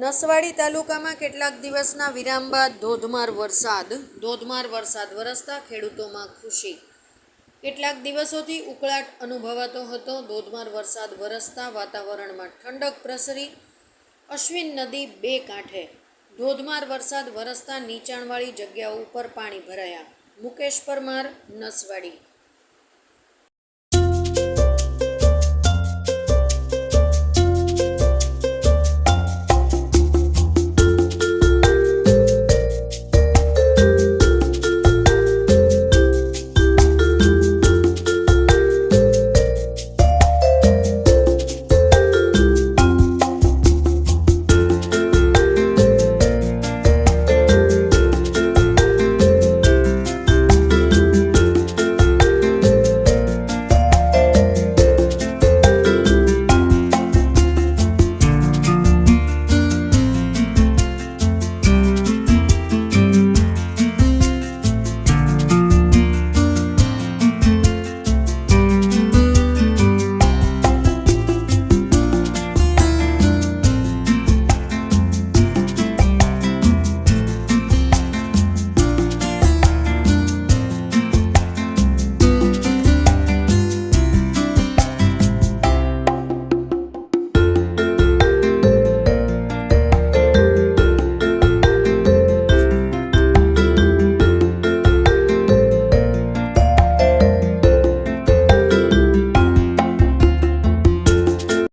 નસવાડી તાલુકામાં કેટલાક દિવસના વિરામ બાદ ધોધમાર વરસાદ ધોધમાર વરસાદ વરસતા ખેડૂતોમાં ખુશી. કેટલાક દિવસોથી ઉકળાટ અનુભવાતો હતો, ધોધમાર વરસાદ વરસતા વાતાવરણમાં ઠંડક પ્રસરી. અશ્વિન નદી બે કાંઠે. ધોધમાર વરસાદ વરસતા નીચાણવાળી જગ્યાઓ ઉપર પાણી ભરાયા. મુકેશ પરમાર, નસવાડી.